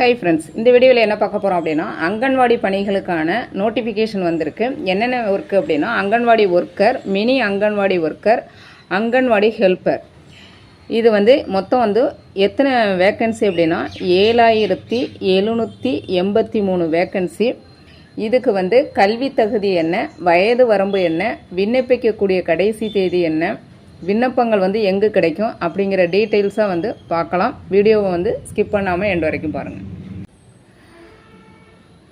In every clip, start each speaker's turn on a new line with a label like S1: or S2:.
S1: Hi friends இந்த வீடியோவில் என்ன பார்க்க போகிறோம் அப்படின்னா அங்கன்வாடி பணிகளுக்கான நோட்டிஃபிகேஷன் வந்திருக்கு. என்னென்ன ஒர்க்கு அப்படின்னா anganwadi worker mini anganwadi worker anganwadi helper இது வந்து மொத்தம் வந்து எத்தனை வேக்கன்சி அப்படின்னா ஏழாயிரத்தி எழுநூற்றி எண்பத்தி மூணு வேக்கன்சி இதுக்கு வந்து கல்வி தகுதி என்ன வயது வரம்பு என்ன விண்ணப்பிக்கக்கூடிய கடைசி தேதி என்ன விண்ணப்பங்கள் வந்து எங்கே கிடைக்கும் அப்படிங்கிற டீட்டெயில்ஸாக வந்து பார்க்கலாம். வீடியோவை வந்து ஸ்கிப் பண்ணாமல் எண்டு வரைக்கும் பாருங்கள்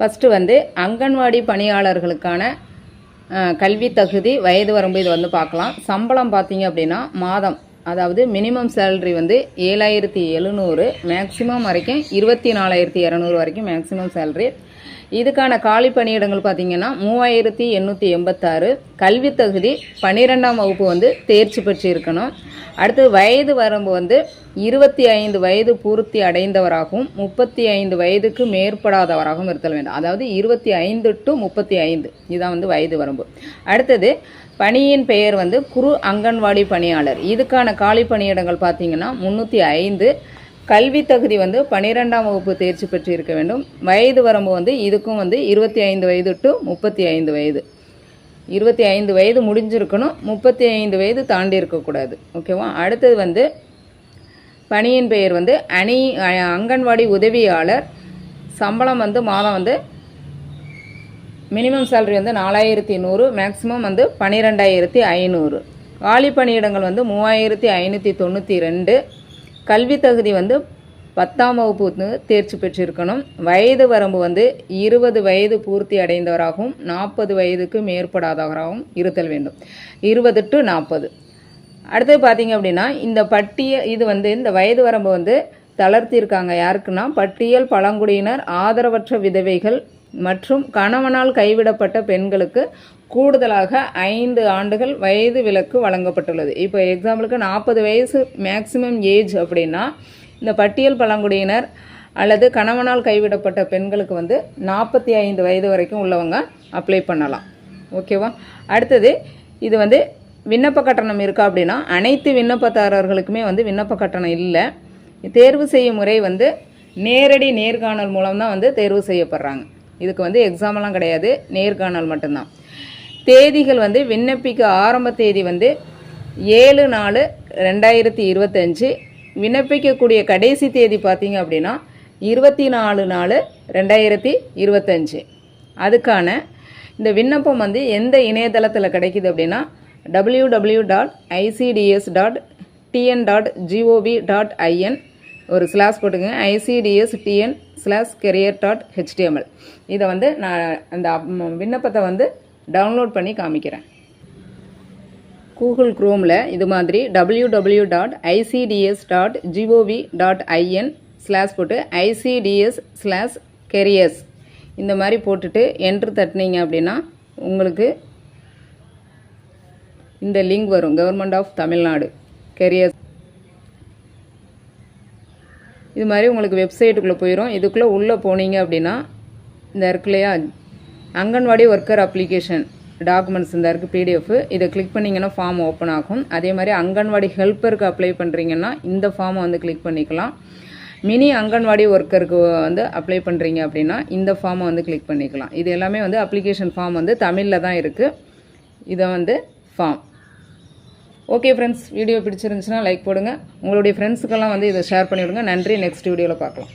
S1: ஃபஸ்ட்டு வந்து அங்கன்வாடி பணியாளர்களுக்கான கல்வி தகுதி வயது வரம்பு இது வந்து பார்க்கலாம். சம்பளம் பார்த்தீங்க அப்படின்னா மாதம் அதாவது மினிமம் சேலரி வந்து ஏழாயிரத்தி எழுநூறு மேக்ஸிமம் வரைக்கும் இருபத்தி நாலாயிரத்தி இரநூறு வரைக்கும் மேக்ஸிமம் சேலரி இதுக்கான காலி பணியிடங்கள் பார்த்தீங்கன்னா மூவாயிரத்தி எண்ணூற்றி எண்பத்தாறு. கல்வி தகுதி பன்னிரெண்டாம் வகுப்பு வந்து தேர்ச்சி பெற்று இருக்கணும் அடுத்து வயது வரம்பு வந்து இருபத்தி ஐந்து வயது பூர்த்தி அடைந்தவராகவும் முப்பத்தி ஐந்து வயதுக்கு மேற்படாதவராகவும் இருத்தல் வேண்டும். அதாவது இருபத்தி ஐந்து டு முப்பத்தி ஐந்து. இதுதான் வந்து வயது வரம்பு. அடுத்தது பணியின் பெயர் வந்து குறு அங்கன்வாடி பணியாளர். இதுக்கான காலி பணியிடங்கள் பார்த்தீங்கன்னா முந்நூற்றி ஐந்து. கல்வி தகுதி வந்து பன்னிரெண்டாம் வகுப்பு தேர்ச்சி பெற்று இருக்க வேண்டும். வயது வரம்பு வந்து இதுக்கும் வந்து இருபத்தி ஐந்து வயது டு முப்பத்தி ஐந்து வயது. இருபத்தி ஐந்து வயது முடிஞ்சிருக்கணும். முப்பத்தி ஐந்து வயது தாண்டி இருக்கக்கூடாது ஓகேவா அடுத்தது வந்து பணியின் பெயர் வந்து அணி அங்கன்வாடி உதவியாளர். சம்பளம் வந்து மாதம் வந்து மினிமம் சேலரி வந்து நாலாயிரத்தி நூறு மேக்ஸிமம் வந்து பன்னிரெண்டாயிரத்தி ஐநூறு. காலி பணியிடங்கள் வந்து மூவாயிரத்தி ஐநூற்றி தொண்ணூற்றி ரெண்டு. கல்வி தகுதி வந்து பத்தாம் வகுப்பு வந்து தேர்ச்சி பெற்றிருக்கணும். வயது வரம்பு வந்து இருபது வயது பூர்த்தி அடைந்தவராகவும் நாற்பது வயதுக்கு மேற்படாதவராகவும் இருத்தல் வேண்டும். இருபது டு நாற்பது. அடுத்தது பார்த்தீங்க அப்படின்னா இந்த பட்டியல் இது வந்து இந்த வயது வரம்பு வந்து தளர்த்தியிருக்காங்க யாருக்குன்னா பட்டியல் பழங்குடியினர் ஆதரவற்ற விதவைகள் மற்றும் கணவனால் கைவிடப்பட்ட பெண்களுக்கு கூடுதலாக ஐந்து ஆண்டுகள் வயது விலக்கு வழங்கப்பட்டுள்ளது. இப்போ எக்ஸாம்பிளுக்கு நாற்பது வயசு மேக்ஸிமம் ஏஜ் அப்படின்னா இந்த பட்டியல் பழங்குடியினர் அல்லது கணவனால் கைவிடப்பட்ட பெண்களுக்கு வந்து நாற்பத்தி ஐந்து வயது வரைக்கும் உள்ளவங்க அப்ளை பண்ணலாம். ஓகேவா அடுத்தது இது வந்து விண்ணப்ப கட்டணம் இருக்கா அப்படின்னா அனைத்து விண்ணப்பதாரர்களுக்குமே வந்து விண்ணப்ப கட்டணம் இல்லை. தேர்வு செய்யும் முறை வந்து நேரடி நேர்காணல் மூலம் தான் வந்து தேர்வு செய்யப்படுறாங்க. இதுக்கு வந்து எக்ஸாமெல்லாம் கிடையாது. நேர்காணல் மட்டும்தான். தேதிகள் வந்து விண்ணப்பிக்க ஆரம்ப தேதி வந்து ஏழு நாலு ரெண்டாயிரத்தி இருபத்தஞ்சு. விண்ணப்பிக்கக்கூடிய கடைசி தேதி பார்த்தீங்க அப்படின்னா இருபத்தி நாலு நாலு ரெண்டாயிரத்தி இருபத்தஞ்சு. அதுக்கான இந்த விண்ணப்பம் வந்து எந்த இணையதளத்தில் கிடைக்குது அப்படின்னா W W dot ICDS dot TN dot GOV dot IN ஒரு ஸ்லாஸ் போட்டுங்க ICDS TN slash career dot HTML இதை வந்து நான் அந்த அப்- விண்ணப்பத்தை வந்து டவுன்லோட் பண்ணி காமிக்கிறேன். கூகுள் குரோமில் இது மாதிரி W W dot ICDS dot GOV dot IN slash போட்டு ஐசிடிஎஸ் ஸ்லாஷ் கெரியர்ஸ் இந்த மாதிரி போட்டுட்டு என்ட்ரு தட்டினீங்க அப்படின்னா உங்களுக்கு இந்த லிங்க் வரும். கவர்மெண்ட் ஆஃப் தமிழ்நாடு கெரியர்ஸ் இது மாதிரி உங்களுக்கு வெப்சைட்டுக்குள்ளே போயிடும் இதுக்குள்ளே உள்ளே போனீங்க அப்படின்னா இந்த இருக்கு இல்லையா? அங்கன்வாடி ஒர்க்கர் அப்ளிகேஷன் டாக்குமெண்ட்ஸ் இந்த இருக்குது பிடிஎஃப் இதை கிளிக் பண்ணிங்கன்னா ஃபார்ம் ஓப்பன் ஆகும். அதே மாதிரி அங்கன்வாடி ஹெல்ப்பருக்கு அப்ளை பண்ணுறீங்கன்னா இந்த ஃபார்மை வந்து கிளிக் பண்ணிக்கலாம். மினி அங்கன்வாடி ஒர்க்கருக்கு வந்து அப்ளை பண்ணுறீங்க அப்படின்னா இந்த ஃபார்மை வந்து கிளிக் பண்ணிக்கலாம். இது எல்லாமே வந்து அப்ளிகேஷன் ஃபார்ம் வந்து தமிழில் தான் இருக்குது இதை வந்து ஃபார்ம் ஓகே ஃப்ரெண்ட்ஸ் வீடியோ பிடிச்சிருந்துச்சுன்னா லைக் போடுங்க. உங்களுடைய ஃப்ரெண்ட்ஸுக்கெல்லாம் வந்து இதை ஷேர் பண்ணிவிடுங்க. நன்றி நெக்ஸ்ட் வீடியோவில் பார்க்கலாம்.